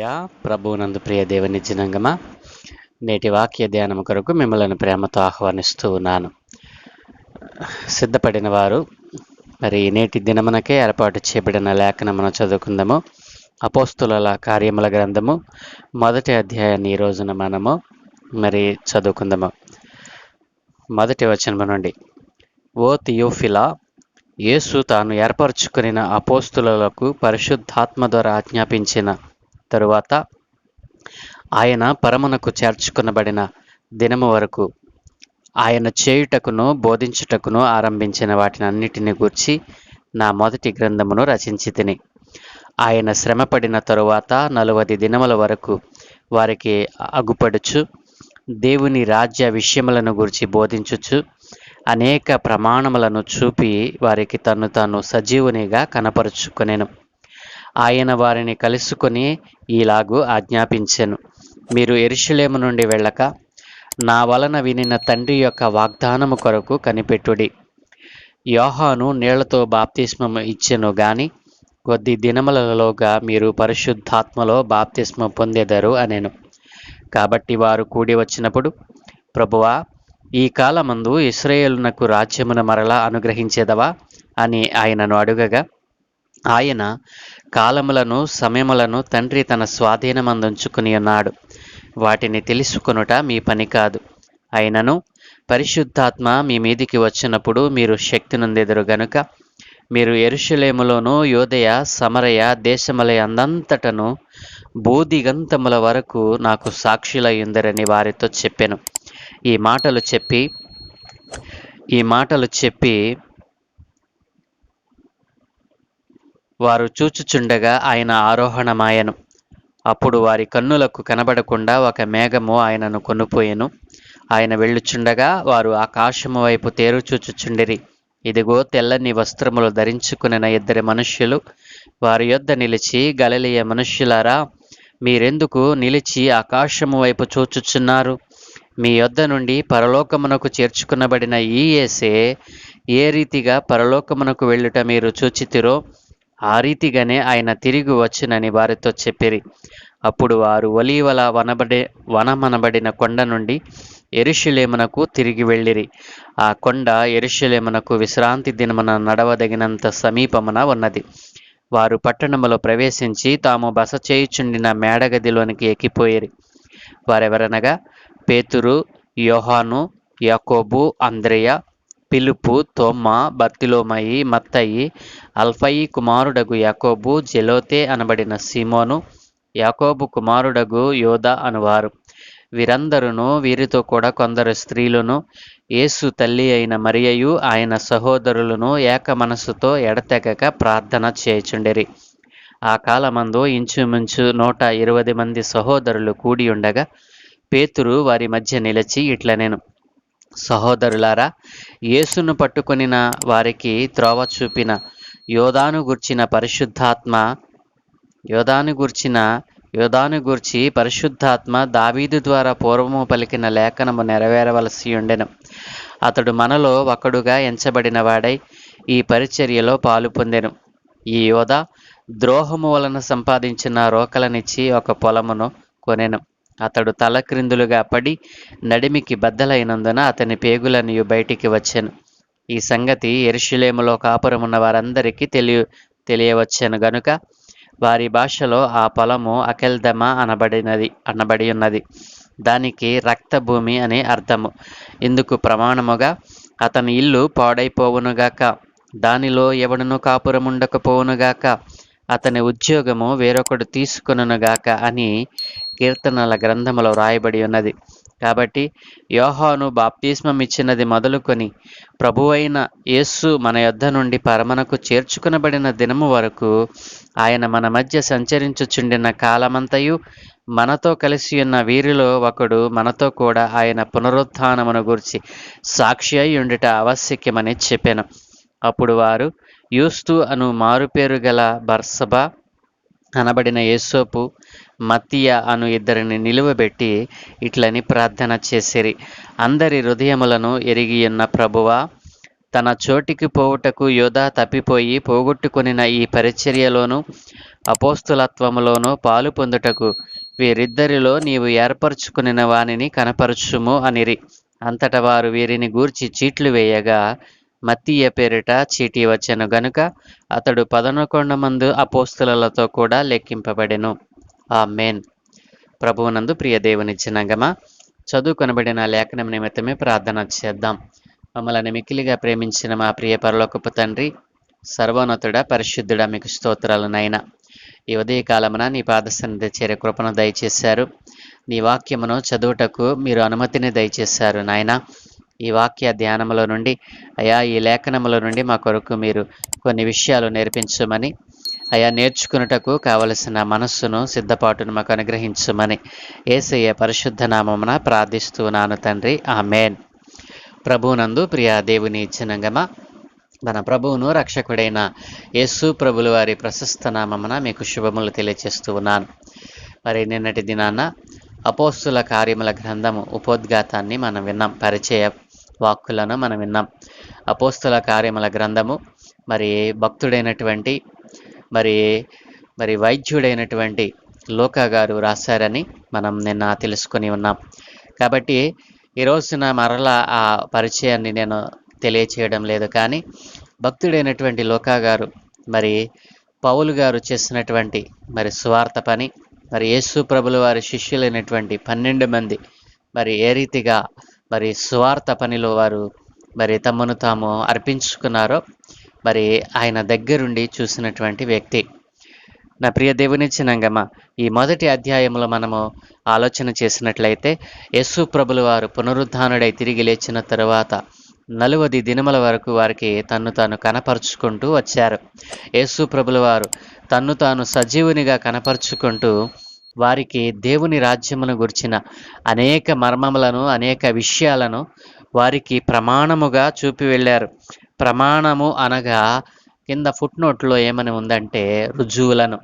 హల్లెలూయా ప్రభువునందు ప్రియ దేవుని జనంగమ నేటి వాక్య ధ్యానం కొరకు మిమ్మల్ని ప్రేమతో ఆహ్వానిస్తూ ఉన్నాను. సిద్ధపడిన వారు మరి నేటి దినమునకే ఏర్పాటు చేయబడిన లేఖనమును చదువుకుందాము. అపోస్తుల కార్యముల గ్రంథము మొదటి అధ్యాయాన్ని ఈ రోజున మనము మరి చదువుకుందాము. మొదటి వచనము నుండి ఓ థియోఫిలా యేసు తాను ఏర్పరచుకుని అపోస్తులకు పరిశుద్ధాత్మ ద్వారా ఆజ్ఞాపించిన తరువాత ఆయన పరమునకు చేర్చుకునబడిన దినము వరకు ఆయన చేయుటకును బోధించుటకును ఆరంభించిన వాటినన్నిటిని గూర్చి నా మొదటి గ్రంథమును రచించి తిని. ఆయన శ్రమపడిన తరువాత నలువది దినముల వరకు వారికి అగుపడుచు దేవుని రాజ్య విషయములను గురించి బోధించుచు అనేక ప్రమాణములను చూపి వారికి తను తాను సజీవునిగా కనపరుచుకునేను. ఆయన వారిని కలుసుకొని ఈలాగు ఆజ్ఞాపించెను. మీరు ఎరుషులేము నుండి వెళ్ళక నా వలన వినిన తండ్రి యొక్క వాగ్దానము కొరకు కనిపెట్టుడి. యోహాను నీళ్ళతో బాప్తిస్మము ఇచ్చెను గాని కొద్ది దినములలోగా మీరు పరిశుద్ధాత్మలో బాప్తిస్మ పొందెదరు అనెను. కాబట్టి వారు కూడి వచ్చినప్పుడు ప్రభువా ఈ కాలమందు ఇస్రాయేలునకు రాజ్యమును మరలా అనుగ్రహించేదవా అని ఆయనను అడుగగా ఆయన కాలములను సమయములను తండ్రి తన స్వాధీనమందుంచుకుని ఉన్నాడు. వాటిని తెలుసుకొనుట మీ పని కాదు. అయినను పరిశుద్ధాత్మ మీ మీదికి వచ్చినప్పుడు మీరు శక్తి నుందెదురు గనుక మీరు ఎరుషులేములోను యోదయ సమరయ దేశముల అందంతటను బూదిగంతముల వరకు నాకు సాక్షులయ్యుందరని వారితో చెప్పాను. ఈ మాటలు చెప్పి ఈ మాటలు చెప్పి వారు చూచుచుండగా ఆయన ఆరోహణమాయను. అప్పుడు వారి కన్నులకు కనబడకుండా ఒక మేఘము ఆయనను కొనుపోయెను. ఆయన వెళ్ళుచుండగా వారు ఆకాశము వైపు తేరు చూచుచుండిరి. ఇదిగో తెల్లని వస్త్రములు ధరించుకునిన ఇద్దరి మనుష్యులు. వారి యొద్ద నిలిచి గలలియ మనుష్యులారా మీరెందుకు నిలిచి ఆకాశము వైపు చూచుచున్నారు? మీ యొద్ద నుండి పరలోకమునకు చేర్చుకునబడిన ఈ ఏసే ఏ రీతిగా పరలోకమునకు వెళ్ళుట మీరు చూచితిరో ఆ రీతిగానే ఆయన తిరిగి వచ్చునని వారితో చెప్పిరి. అప్పుడు వారు ఒలీవల వనబడే వనమనబడిన కొండ నుండి ఎరుషులేమునకు తిరిగి వెళ్ళిరి. ఆ కొండ ఎరుషులేమునకు విశ్రాంతి దినమున నడవదగినంత సమీపమున ఉన్నది. వారు పట్టణములో ప్రవేశించి తాము బస చేయుచుండిన మేడగదిలోనికి ఎక్కిపోయిరి. వారెవరనగా? పేతురు యోహాను యాకోబు అంద్రేయ పిలుపు తోమ్మ బర్తిలోమయి మత్తయి అల్ఫయి కుమారుడగు యాకోబు జెలోతే అనబడిన సిమోను యాకోబు కుమారుడగు యోధ అనువారు. వీరందరును వీరితో కూడా కొందరు స్త్రీలను యేసు తల్లి అయిన మరియయు ఆయన సహోదరులను ఏక మనసుతో ఎడతెగక ప్రార్థన చేయుచుండెరి. ఆ కాలమందు ఇంచుమించు నూట ఇరవై మంది సహోదరులు కూడి ఉండగా పేతురు వారి మధ్య నిలిచి ఇట్ల నేను సహోదరులారా యేసును పట్టుకొనిన వారికి త్రోవ చూపిన యోధాను గుర్చిన పరిశుద్ధాత్మ యోధాను గుర్చిన యోధాను గూర్చి పరిశుద్ధాత్మ దావీదు ద్వారా పూర్వము పలికిన లేఖనము నెరవేరవలసి ఉండెను అతడు మనలో ఒకడుగా ఎంచబడిన వాడై ఈ పరిచర్యలో పాలు పొందెను. ఈ యోధ ద్రోహము వలన సంపాదించిన రోకలనిచ్చి ఒక పొలమును కొనెను. అతడు తలక్రిందులుగా పడి నడిమికి బద్దలైనందున అతని పేగులనియు బయటికి వచ్చెను. ఈ సంగతి ఎరుషులేములో కాపురమున్న వారందరికీ తెలియ తెలియవచ్చెను గనుక వారి భాషలో ఆ పొలము అకెల్దమ అనబడినది అనబడి ఉన్నది దానికి రక్తభూమి అనే అర్థము. ఇందుకు ప్రమాణముగా అతని ఇల్లు పాడైపోవునుగాక దానిలో ఎవడను కాపురముండకపోవునుగాక అతని ఉద్యోగము వేరొకడు తీసుకొనుగాక అని కీర్తనల గ్రంథములో వ్రాయబడి ఉన్నది. కాబట్టి యోహాను బాప్తిస్మం ఇచ్చినది మొదలుకొని ప్రభువైన యేస్సు మన యొద్ద నుండి పరమనకు చేర్చుకునబడిన దినము వరకు ఆయన మన మధ్య సంచరించుచుండిన కాలమంతయు మనతో కలిసి ఉన్న వీరిలో ఒకడు మనతో కూడా ఆయన పునరుత్నమును గురించి సాక్షి అయి ఉండుట ఆవశ్యకమని చెప్పాను. అప్పుడు వారు యూస్తు అను మారుపేరు గల బర్సబా అనబడిన యేసోపు మత్తియ అను ఇద్దరిని నిలువబెట్టి ఇట్లని ప్రార్థన చేసిరి. అందరి హృదయములను ఎరిగియున్న ప్రభువా తన చోటికి పోవుటకు యోధా తప్పిపోయి పోగొట్టుకునిన ఈ పరిచర్యలోను అపోస్తులత్వములోనూ పాలు పొందుటకు వీరిద్దరిలో నీవు ఏర్పరచుకునిన వానిని కనపరచుము అనిరి. అంతట వారు వీరిని గూర్చి చీట్లు వేయగా మత్తీయ పేరిట చీటీ వచ్చెను గనుక అతడు పదనకొండ మందు అపోస్తులతో కూడా లెక్కింపబడెను. ఆ మేన్ ప్రభువునందు ప్రియ దేవుని చదువుకొనబడిన లేఖనం నిమిత్తమే ప్రార్థన చేద్దాం. మమ్మల్ని మిక్కిలిగా ప్రేమించిన మా ప్రియ పరలోకపు తండ్రి సర్వోన్నతుడ పరిశుద్ధుడ మీకు స్తోత్రాలు నాయన. ఈ ఉదయకాలమున నీ పాదసన్నిధి చేరే కృపను దయచేశారు. నీ వాక్యమును చదువుటకు మీరు అనుమతిని దయచేశారు నాయన. ఈ వాక్య ధ్యానములో నుండి అయా ఈ లేఖనముల నుండి మా కొరకు మీరు కొన్ని విషయాలు నేర్పించమని అయా నేర్చుకున్నటకు కావలసిన మనస్సును సిద్ధపాటును మాకు అనుగ్రహించమని ఏసయ్య పరిశుద్ధ నామమున ప్రార్థిస్తున్నాను తండ్రి. ఆమెన్. ప్రభునందు ప్రియా దేవుని చిన్నంగమ మన ప్రభువును రక్షకుడైన యేసు ప్రభుల వారి ప్రశస్త నామమున మీకు శుభములు తెలియచేస్తూ ఉన్నాను. మరి నిన్నటి దినాన అపోస్తుల కార్యముల గ్రంథము ఉపోద్ఘాతాన్ని మనం విన్నాం. పరిచయ వాక్కులను మనం విన్నాం. అపోస్తుల కార్యముల గ్రంథము మరి భక్తుడైనటువంటి మరి మరి వైద్యుడైనటువంటి లోకా గారు రాశారని మనం నిన్న తెలుసుకొని ఉన్నాం. కాబట్టి ఈ రోజున మరలా ఆ పరిచయాన్ని నేను తెలియచేయడం లేదు. కానీ భక్తుడైనటువంటి లోకా గారు మరి పౌలు గారు చేసినటువంటి మరి స్వార్థ పని మరి యేసు ప్రభుల వారి శిష్యులైనటువంటి పన్నెండు మంది మరి ఏ రీతిగా మరి స్వార్థ పనిలో వారు మరి తమను తాము అర్పించుకున్నారో మరి ఆయన దగ్గరుండి చూసినటువంటి వ్యక్తి. నా ప్రియ దేవుని ఈ మొదటి అధ్యాయంలో మనము ఆలోచన చేసినట్లయితే యేసు ప్రభులు వారు పునరుద్ధానుడై తిరిగి లేచిన తరువాత నలువది దినముల వరకు వారికి తన్ను తాను కనపరుచుకుంటూ వచ్చారు. యేసు ప్రభుల వారు తన్ను తాను సజీవునిగా కనపరుచుకుంటూ వారికి దేవుని రాజ్యమును గుర్చిన అనేక మర్మములను అనేక విషయాలను వారికి ప్రమాణముగా చూపి వెళ్ళారు. ప్రమాణము అనగా కింద ఫుట్ నోట్లో ఏమని ఉందంటే రుజువులను.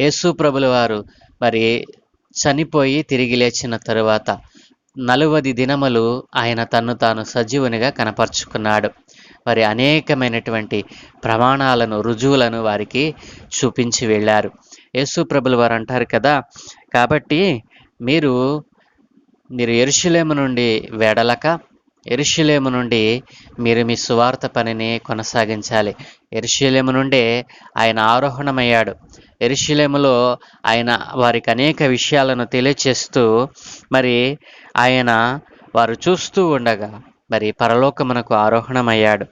యేసు ప్రభుల వారు మరి చనిపోయి తిరిగి లేచిన తరువాత నలువది దినములు ఆయన తన్ను తాను సజీవునిగా కనపరుచుకున్నాడు. మరి అనేకమైనటువంటి ప్రమాణాలను రుజువులను వారికి చూపించి వెళ్ళారు. యేసు ప్రభుల వారు అంటారు కదా. కాబట్టి మీరు మీరు ఎరుషులేము నుండి వెడలక ఎరుషులేము నుండి మీరు మీ సువార్త పనిని కొనసాగించాలి. ఎరుషులేము నుండే ఆయన ఆరోహణమయ్యాడు. ఎరుషులేములో ఆయన వారికి అనేక విషయాలను తెలియచేస్తూ మరి ఆయన వారు చూస్తూ ఉండగా మరి పరలోకమునకు ఆరోహణమయ్యాడు.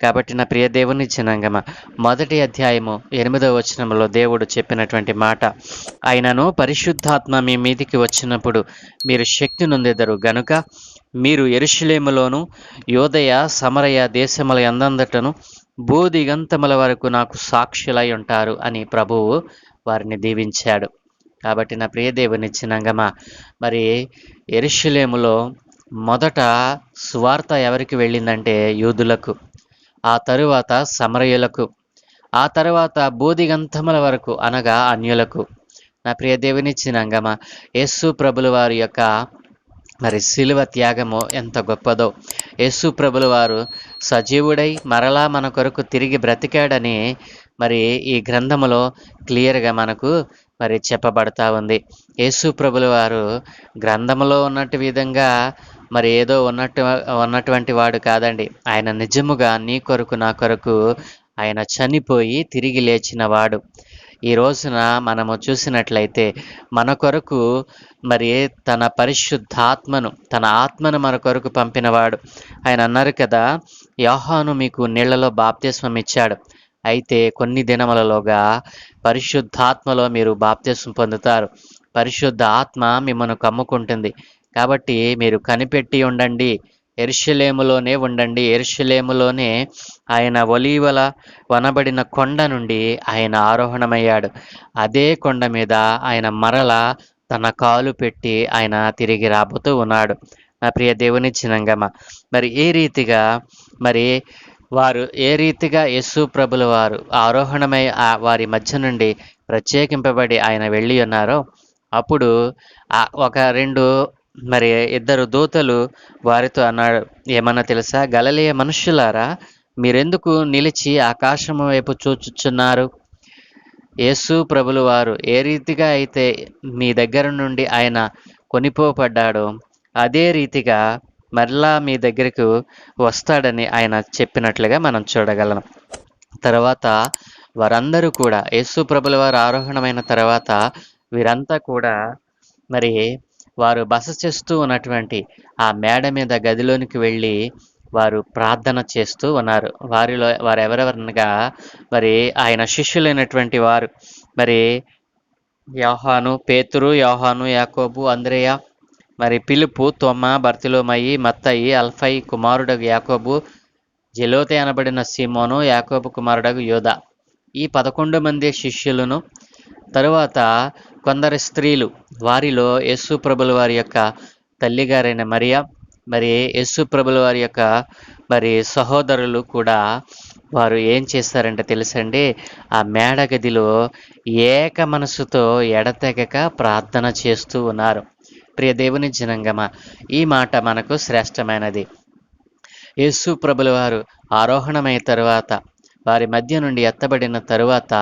కాబట్టి నా ప్రియ దేవుని జనాంగమ మొదటి అధ్యాయము ఎనిమిదవ వచనంలో దేవుడు చెప్పినటువంటి మాట ఆయనను పరిశుద్ధాత్మ మీ మీదికి వచ్చినప్పుడు మీరు శక్తి నొందెదరు. గనుక మీరు ఎరుషులేములోను యోదయ సమరయ దేశముల ఎందందటను బోధిగంతముల వరకు నాకు సాక్షులై ఉంటారు అని ప్రభువు వారిని దీవించాడు. కాబట్టి నా ప్రియ దేవుని చిన్నంగమ మరి ఎరుషులేములో మొదట సువార్త ఎవరికి వెళ్ళిందంటే యూదులకు. ఆ తరువాత సమరయులకు ఆ తరువాత బోధిగంతముల వరకు అనగా అన్యులకు. నా ప్రియ దేవుని చిన్నంగమ యేసు ప్రభుల వారి యొక్క మరి శిలువ త్యాగము ఎంత గొప్పదో. యేసు ప్రభుల వారు సజీవుడై మరలా మన కొరకు తిరిగి బ్రతికాడని మరి ఈ గ్రంథములో క్లియర్గా మనకు మరి చెప్పబడతా ఉంది. యేసు ప్రభుల వారు గ్రంథములో ఉన్నట్టు విధంగా మరి ఏదో ఉన్నట్టు ఉన్నటువంటి వాడు కాదండి. ఆయన నిజముగా నీ కొరకు నా కొరకు ఆయన చనిపోయి తిరిగి లేచిన వాడు. ఈ రోజున మనము చూసినట్లయితే మన కొరకు మరి తన పరిశుద్ధాత్మను తన ఆత్మను మన కొరకు పంపినవాడు. ఆయన అన్నారు కదా యోహాను మీకు నీళ్ళలో బాప్తిస్మం ఇచ్చాడు. అయితే కొన్ని దినములలోగా పరిశుద్ధాత్మలో మీరు బాప్తిస్మం పొందుతారు. పరిశుద్ధ ఆత్మ మిమ్మల్ని కమ్ముకుంటుంది. కాబట్టి మీరు కనిపెట్టి ఉండండి. ఎరుషలేములోనే ఉండండి. ఎరుషలేములోనే ఆయన ఒలీవల వనబడిన కొండ నుండి ఆయన ఆరోహణమయ్యాడు. అదే కొండ మీద ఆయన మరల తన కాలు పెట్టి ఆయన తిరిగి రాబోతూ ఉన్నాడు. నా ప్రియ దేవుని చిన్నంగమ మరి ఏ రీతిగా మరి వారు ఏ రీతిగా యేసు ప్రభుల వారు ఆరోహణమై వారి మధ్య నుండి ప్రత్యేకింపబడి ఆయన వెళ్ళి ఉన్నారో అప్పుడు ఒక రెండు మరి ఇద్దరు దూతలు వారితో అన్నాడు ఏమన్నా తెలుసా? గలలియ మనుషులారా మీరెందుకు నిలిచి ఆకాశము వైపు చూచుచున్నారు? యేసు ప్రభులు వారు ఏ రీతిగా అయితే మీ దగ్గర నుండి ఆయన కొనిపోబడ్డాడో అదే రీతిగా మరలా మీ దగ్గరకు వస్తాడని ఆయన చెప్పినట్లుగా మనం చూడగలం. తర్వాత వారందరూ కూడా యేసు ప్రభుల వారు ఆరోహణమైన తర్వాత వీరంతా కూడా మరి వారు బస చేస్తూ ఉన్నటువంటి ఆ మేడ మీద గదిలోనికి వెళ్ళి వారు ప్రార్థన చేస్తూ ఉన్నారు. వారిలో వారు ఎవరెవరనగా మరి ఆయన శిష్యులైనటువంటి వారు. మరి యోహాను పేతురు యోహాను యాకోబు అంద్రేయ మరి పిలుపు తొమ్మ బర్తిలోమయి మత్తయి అల్ఫై కుమారుడగు యాకోబు జలోత అనబడిన సీమోను యాకోబు కుమారుడగు యోధ ఈ పదకొండు మంది శిష్యులను తరువాత కొందరు స్త్రీలు వారిలో యేసు ప్రభుల వారి యొక్క తల్లిగారైన మరియా మరి యేసు ప్రభుల వారి యొక్క మరి సహోదరులు కూడా వారు ఏం చేస్తారంటే తెలుసండి? ఆ మేడ గదిలో ఏక మనసుతో ఎడతెగక ప్రార్థన చేస్తూ ఉన్నారు. ప్రియ దేవుని జనంగమ ఈ మాట మనకు శ్రేష్టమైనది. యేసు ప్రభుల వారు ఆరోహణమైన తర్వాత వారి మధ్య నుండి ఎత్తబడిన తరువాత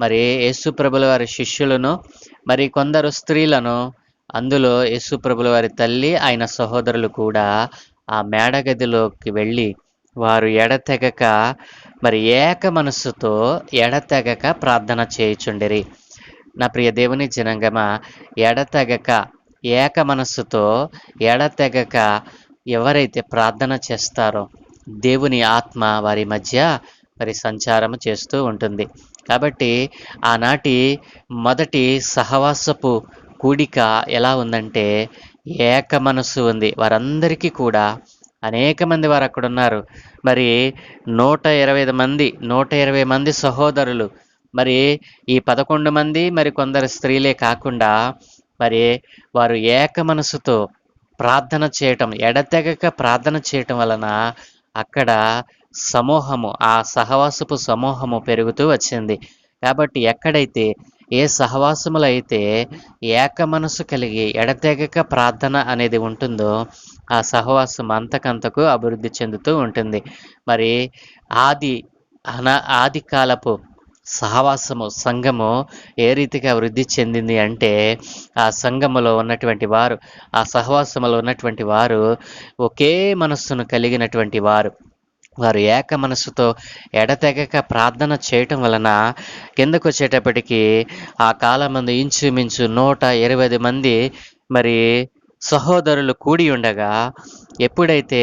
మరి యేసుప్రభుల వారి శిష్యులను మరి కొందరు స్త్రీలను అందులో యేసుప్రభుల వారి తల్లి ఆయన సహోదరులు కూడా ఆ మేడగదిలోకి వెళ్ళి వారు ఎడతెగక మరి ఏక మనస్సుతో ఎడతెగక ప్రార్థన చేయుచుండిరి. నా ప్రియ దేవుని జనంగమ ఎడతెగక ఏక మనస్సుతో ఎడతెగక ఎవరైతే ప్రార్థన చేస్తారో దేవుని ఆత్మ వారి మధ్య మరి సంచారం చేస్తూ ఉంటుంది. కాబట్టి ఆనాటి మొదటి సహవాసపు కూడిక ఎలా ఉందంటే ఏక మనస్సు ఉంది. వారందరికీ కూడా అనేక మంది వారు అక్కడ ఉన్నారు. మరి నూట ఇరవై ఐదు మంది నూట ఇరవై మంది సహోదరులు మరి ఈ పదకొండు మంది మరి కొందరు స్త్రీలే కాకుండా మరి వారు ఏక మనసుతో ప్రార్థన చేయటం ఎడతెగక ప్రార్థన చేయటం వలన అక్కడ సమూహము ఆ సహవాసపు సమూహము పెరుగుతూ వచ్చింది. కాబట్టి ఎక్కడైతే ఏ సహవాసములైతే అయితే ఏక మనసు కలిగి ఎడతెగక ప్రార్థన అనేది ఉంటుందో ఆ సహవాసం అంతకంతకు అభివృద్ధి చెందుతూ ఉంటుంది. మరి ఆది అన ఆది కాలపు సహవాసము సంఘము ఏ రీతిగా వృద్ధి చెందింది అంటే ఆ సంఘములో ఉన్నటువంటి వారు ఆ సహవాసములో ఉన్నటువంటి వారు ఒకే మనస్సును కలిగినటువంటి వారు. వారు ఏక మనసుతో ఎడతెగక ప్రార్థన చేయటం వలన కిందకు వచ్చేటప్పటికి ఆ కాలమందు ఇంచుమించు నూట ఇరవై మంది మరి సహోదరులు కూడి ఉండగా ఎప్పుడైతే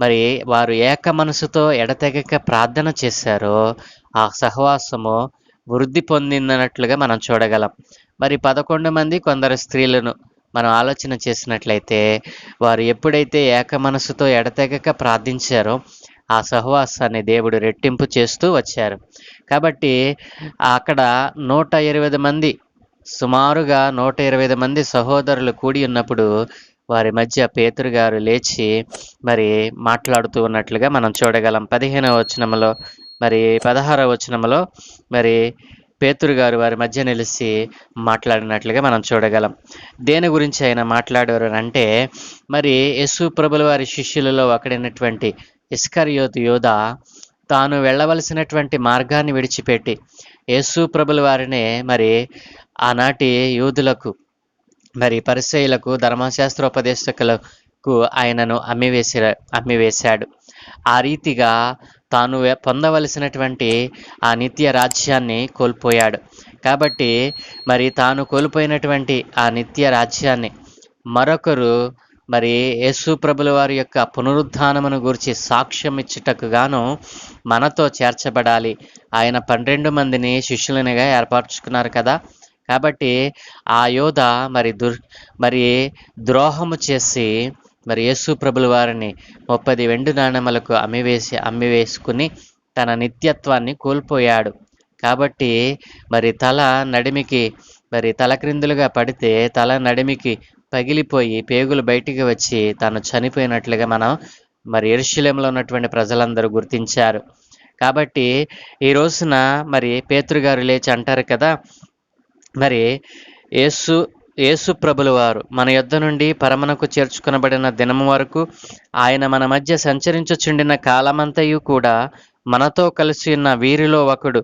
మరి వారు ఏక మనసుతో ఎడతెగక ప్రార్థన చేశారో ఆ సహవాసము వృద్ధి పొందిందన్నట్లుగా మనం చూడగలం. మరి పదకొండు మంది కొందరు స్త్రీలను మనం ఆలోచన చేసినట్లయితే వారు ఎప్పుడైతే ఏక మనసుతో ఎడతెగక ప్రార్థించారో ఆ సహవాసాన్ని దేవుడు రెట్టింపు చేస్తూ వచ్చారు. కాబట్టి అక్కడ నూట ఇరవై మంది సుమారుగా నూట ఇరవై మంది సహోదరులు కూడి ఉన్నప్పుడు వారి మధ్య పేతురు గారు లేచి మరి మాట్లాడుతూ ఉన్నట్లుగా మనం చూడగలం. పదిహేనవ వచనంలో మరి పదహారవ వచనంలో మరి పేతురు గారు వారి మధ్య నిలిచి మాట్లాడినట్లుగా మనం చూడగలం. దేని గురించి ఆయన మాట్లాడారు అంటే మరి యేసు ప్రభుల వారి శిష్యులలో ఒకడైనటువంటి ఇస్కరియోతు యోధ తాను వెళ్ళవలసినటువంటి మార్గాన్ని విడిచిపెట్టి యేసు ప్రభుల వారిని మరి ఆనాటి యూదులకు మరి పరిచయులకు ధర్మశాస్త్రోపదేశకులకు ఆయనను అమ్మివేసి అమ్మివేశాడు. ఆ రీతిగా తాను పొందవలసినటువంటి ఆ నిత్య రాజ్యాన్ని కోల్పోయాడు. కాబట్టి మరి తాను కోల్పోయినటువంటి ఆ నిత్య రాజ్యాన్ని మరొకరు మరి యేసు ప్రభుల వారి యొక్క పునరుద్ధానమును గురించి సాక్ష్యం ఇచ్చుటకు గాను మనతో చేర్చబడాలి. ఆయన పన్నెండు మందిని శిష్యులనిగా ఏర్పరచుకున్నారు కదా. కాబట్టి ఆ యోధ మరి దుర్ మరి ద్రోహము చేసి మరి యేసు ప్రభుల వారిని ముప్పది వెండు నాణ్యములకు అమ్మివేసి అమ్మివేసుకుని తన నిత్యత్వాన్ని కోల్పోయాడు. కాబట్టి మరి తల నడిమికి మరి తలక్రిందులుగా పడితే తల నడిమికి పగిలిపోయి పేగులు బయటికి వచ్చి తను చనిపోయినట్లుగా మనం మరి ఎరుశలంలో ఉన్నటువంటి ప్రజలందరూ గుర్తించారు. కాబట్టి ఈ రోజున మరి పేతురు గారు లేచి అంటారు కదా మరి యేసు యేసు ప్రభుల వారు మన యొద్ద నుండి పరమనకు చేర్చుకొనబడిన దినము వరకు ఆయన మన మధ్య సంచరించుచుండిన కాలమంతయు కూడా మనతో కలిసి ఉన్న వీరిలో ఒకడు.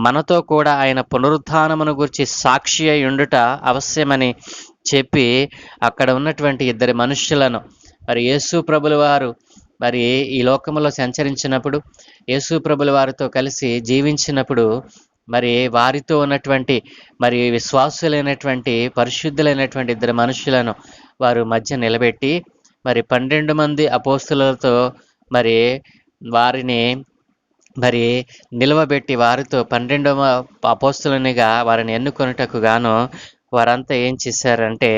మనతో కూడా ఆయన పునరుద్ధానమును గురించి సాక్షి అయి ఉండుట అవశ్యమని చెప్పి అక్కడ ఉన్నటువంటి ఇద్దరి మనుష్యులను మరి యేసు ప్రభుల వారు మరి ఈ లోకములో సంచరించినప్పుడు యేసు ప్రభుల వారితో కలిసి జీవించినప్పుడు మరి వారితో ఉన్నటువంటి మరి విశ్వాసులైనటువంటి పరిశుద్ధులైనటువంటి ఇద్దరు మనుషులను వారు మధ్య నిలబెట్టి మరి పన్నెండు మంది అపోస్తులతో మరి వారిని మరి నిలవబెట్టి వారితో పన్నెండవ అపోస్తులనిగా వారిని ఎన్నుకొనుటకు గాను వారంతా ఏం చేశారంటే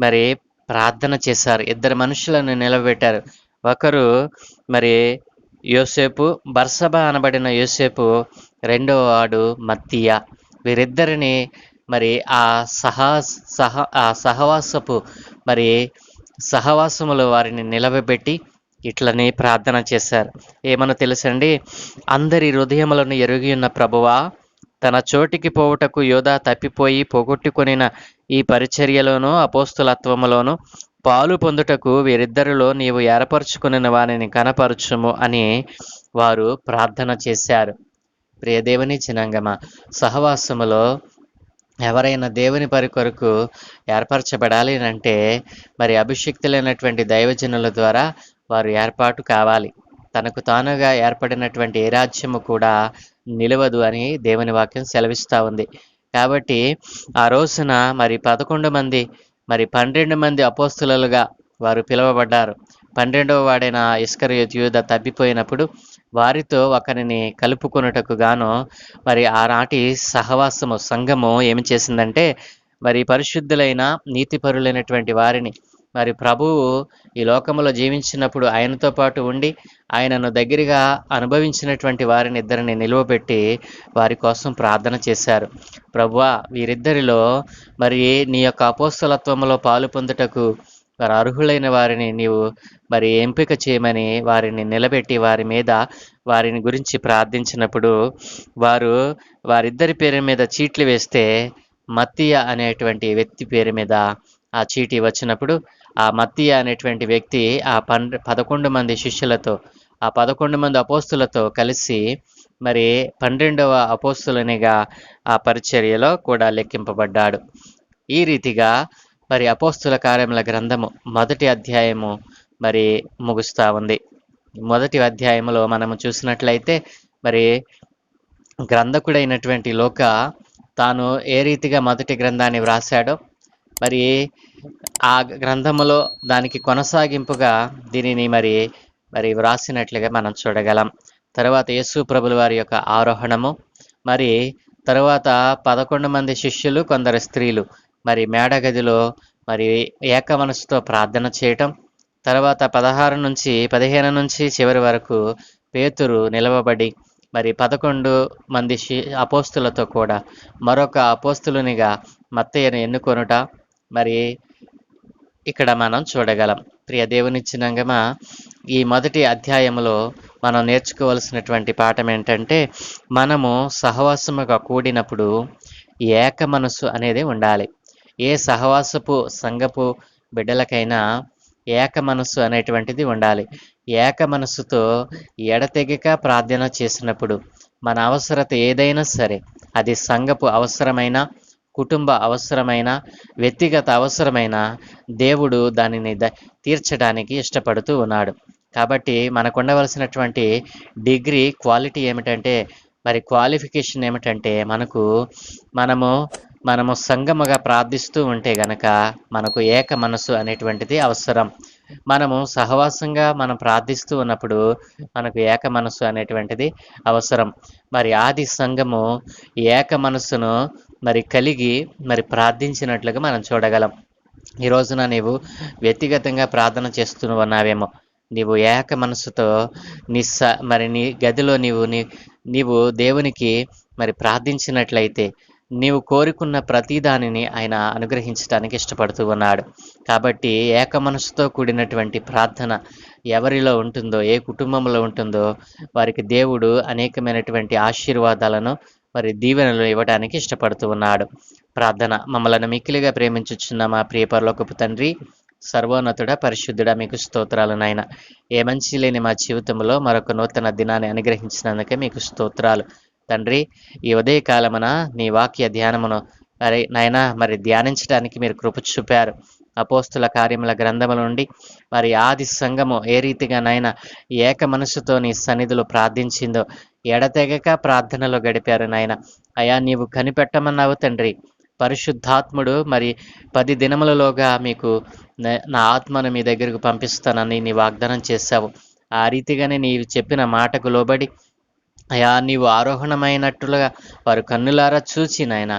మరి ప్రార్థన చేశారు. ఇద్దరు మనుషులను నిలబెట్టారు. ఒకరు మరి యోసేపు బర్సబా అనబడిన యోసేపు రెండవ వాడు మత్తియా. వీరిద్దరిని మరి ఆ సహా సహ ఆ సహవాసపు మరి సహవాసములో వారిని నిలవబెట్టి ఇట్లని ప్రార్థన చేశారు. ఏమన్నా తెలుసండి? అందరి హృదయములను ఎరుగి ఉన్న ప్రభువా తన చోటికి పోవుటకు యోధా తప్పిపోయి పోగొట్టుకొనిన ఈ పరిచర్యలోనూ అపోస్తులత్వములోనూ పాలు పొందుటకు వీరిద్దరిలో నీవు ఏర్పరచుకున్న వారిని కనపరచుము అని వారు ప్రార్థన చేశారు. ప్రియదేవుని చినంగమ సహవాసములో ఎవరైనా దేవుని పరి కొరకు ఏర్పరచబడాలి అంటే మరి అభిషిక్తులైనటువంటి దైవజనుల ద్వారా వారు ఏర్పాటు కావాలి. తనకు తానుగా ఏర్పడినటువంటి ఏ రాజ్యము కూడా నిలవదు అని దేవుని వాక్యం సెలవిస్తూ ఉంది. కాబట్టి ఆ రోజున మరి పదకొండు మంది మరి పన్నెండు మంది అపోస్తులుగా వారు పిలువబడ్డారు. పన్నెండవ వాడైన ఇస్కర్ యూద తప్పిపోయినప్పుడు వారితో ఒకరిని కలుపుకొనుటకు గాను మరి ఆనాటి సహవాసము సంఘము ఏమి చేసిందంటే మరి పరిశుద్ధులైన నీతిపరులైనటువంటి వారిని మరి ప్రభువు ఈ లోకంలో జీవించినప్పుడు ఆయనతో పాటు ఉండి ఆయనను దగ్గరగా అనుభవించినటువంటి వారిని ఇద్దరిని నిలువబెట్టి వారి కోసం ప్రార్థన చేశారు. ప్రభువా వీరిద్దరిలో మరి నీ యొక్క అపోస్తలత్వంలో పాలు పొందుటకు వారు అర్హులైన వారిని నీవు మరి ఎంపిక చేయమని వారిని నిలబెట్టి వారి మీద వారిని గురించి ప్రార్థించినప్పుడు వారు వారిద్దరి పేరు మీద చీట్లు వేస్తే మత్తియ అనేటువంటి వ్యక్తి పేరు మీద ఆ చీటీ వచ్చినప్పుడు ఆ మత్తియ అనేటువంటి వ్యక్తి ఆ పన్ పదకొండు మంది శిష్యులతో ఆ పదకొండు మంది అపోస్తులతో కలిసి మరి పన్నెండవ అపోస్తులనిగా ఆ పరిచర్యలో కూడా లెక్కింపబడ్డాడు. ఈ రీతిగా మరి అపోస్తుల కార్యముల గ్రంథము మొదటి అధ్యాయము మరి ముగుస్తూ ఉంది. మొదటి అధ్యాయంలో మనము చూసినట్లయితే మరి గ్రంథకుడైనటువంటి లోక తాను ఏ రీతిగా మొదటి గ్రంథాన్ని వ్రాసాడో మరి ఆ గ్రంథములో దానికి కొనసాగింపుగా దీనిని మరి మరి వ్రాసినట్లుగా మనం చూడగలం. తర్వాత యేసు ప్రభుల వారి యొక్క ఆరోహణము మరి తర్వాత పదకొండు మంది శిష్యులు కొందరు స్త్రీలు. మరి మేడగదిలో మరి ఏక మనసుతో ప్రార్థన చేయటం. తర్వాత పదహారు నుంచి పదిహేను నుంచి చివరి వరకు పేతురు నిలవబడి మరి పదకొండు మంది అపోస్తులతో కూడా మరొక అపోస్తులునిగా మత్తయ్యను ఎన్నుకొనుట మరి ఇక్కడ మనం చూడగలం. ప్రియ దేవుని ఈ మొదటి అధ్యాయంలో మనం నేర్చుకోవలసినటువంటి పాఠం ఏంటంటే మనము సహవాసముగా కూడినప్పుడు ఏక మనసు అనేది ఉండాలి. ఏ సహవాసపు సంఘపు బిడ్డలకైనా ఏక మనస్సు అనేటువంటిది ఉండాలి. ఏక మనస్సుతో ఎడతెగక ప్రార్థన చేసినప్పుడు మన అవసరత ఏదైనా సరే అది సంఘపు అవసరమైన కుటుంబ అవసరమైన వ్యక్తిగత అవసరమైన దేవుడు దానిని ద తీర్చడానికి ఇష్టపడుతూ ఉన్నాడు. కాబట్టి మనకు ఉండవలసినటువంటి డిగ్రీ క్వాలిటీ ఏమిటంటే మరి క్వాలిఫికేషన్ ఏమిటంటే మనకు మనము మనము సంగముగా ప్రార్థిస్తూ ఉంటే గనక మనకు ఏక మనసు అనేటువంటిది అవసరం. మనము సహవాసంగా మనం ప్రార్థిస్తూ ఉన్నప్పుడు మనకు ఏక మనసు అనేటువంటిది అవసరం. మరి ఆది సంఘము ఏక మనస్సును మరి కలిగి మరి ప్రార్థించినట్లుగా మనం చూడగలం. ఈ రోజున నీవు వ్యక్తిగతంగా ప్రార్థన చేస్తూ ఉన్నావేమో. నీవు ఏక మనసుతో నీ స మరి నీ గదిలో నీవు నీ నీవు దేవునికి మరి ప్రార్థించినట్లయితే నీవు కోరుకున్న ప్రతి దానిని ఆయన అనుగ్రహించడానికి ఇష్టపడుతూ ఉన్నాడు. కాబట్టి ఏక మనసుతో కూడినటువంటి ప్రార్థన ఎవరిలో ఉంటుందో ఏ కుటుంబంలో ఉంటుందో వారికి దేవుడు అనేకమైనటువంటి ఆశీర్వాదాలను మరి దీవెనలు ఇవ్వడానికి ఇష్టపడుతూ ఉన్నాడు. ప్రార్థన. మమ్మల్ని మిక్కిలిగా ప్రేమించుచున్న మా ప్రియపరలోకపు తండ్రి సర్వోన్నతుడ పరిశుద్ధుడ మీకు స్తోత్రాలు నాయన. ఏ మంచి లేని మా జీవితంలో మరొక నూతన దినాన్ని అనుగ్రహించినందుకే మీకు స్తోత్రాలు. తండ్రి ఈ ఉదయకాలమున నీ వాక్య ధ్యానమును మరి నాయన మరి ధ్యానించడానికి మీరు కృప చూపారు. అపోస్తుల కార్యముల గ్రంథముల నుండి మరి ఆది సంఘము ఏ రీతిగా నాయన ఏక మనసుతో నీ సన్నిధిలో ప్రార్థించిందో ఎడతెగక ప్రార్థనలో గడిపారు నాయన. అయా నీవు కనిపెట్టమన్నావు తండ్రి. పరిశుద్ధాత్ముడు మరి పది దినములలోగా మీకు నా ఆత్మను మీ దగ్గరకు పంపిస్తానని నీ వాగ్దానం చేశావు. ఆ రీతిగానే నీవు చెప్పిన మాటకు లోబడి అయా నీవు ఆరోహణమైనట్లుగా వారు కన్నులారా చూచి నాయన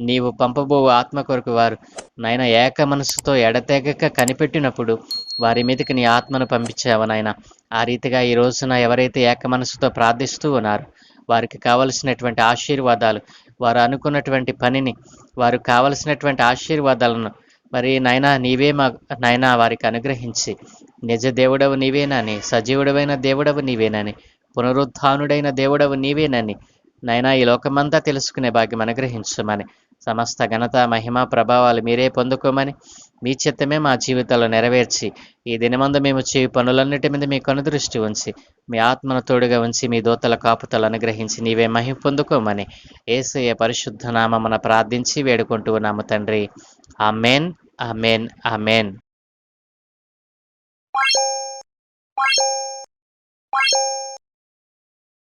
నీవు పంపబో ఆత్మ కొరకు వారు నాయన ఏక మనసుతో ఎడతెగక కనిపెట్టినప్పుడు వారి మీదకి నీ ఆత్మను పంపించావు నాయన. ఆ రీతిగా ఈ రోజున ఎవరైతే ఏక మనసుతో ప్రార్థిస్తూ ఉన్నారు వారికి కావలసినటువంటి ఆశీర్వాదాలు వారు అనుకున్నటువంటి పనిని వారు కావలసినటువంటి ఆశీర్వాదాలను మరి నాయన నీవే మా నాయన వారికి అనుగ్రహించి నిజ దేవుడవు నీవేనని సజీవుడవైన దేవుడవు నీవేనని పునరుద్ధానుడైన దేవుడవు నీవేనని. నైనా ఈ లోకమంతా తెలుసుకునే భాగ్యం అనుగ్రహించమని. సమస్త ఘనత మహిమ ప్రభావాలు మీరే పొందుకోమని మీ చిత్తమే మా జీవితాల్లో నెరవేర్చి ఈ దినమందు మేము చేయి పనులన్నిటి మీద మీ కనుదృష్టి ఉంచి మీ ఆత్మను తోడుగా ఉంచి మీ దోతల కాపుతలు అనుగ్రహించి నీవే మహిమ పొందుకోమని ఏసయ్య పరిశుద్ధ నామమున ప్రార్థించి వేడుకుంటూ ఉన్నాము తండ్రి. Amen amen amen.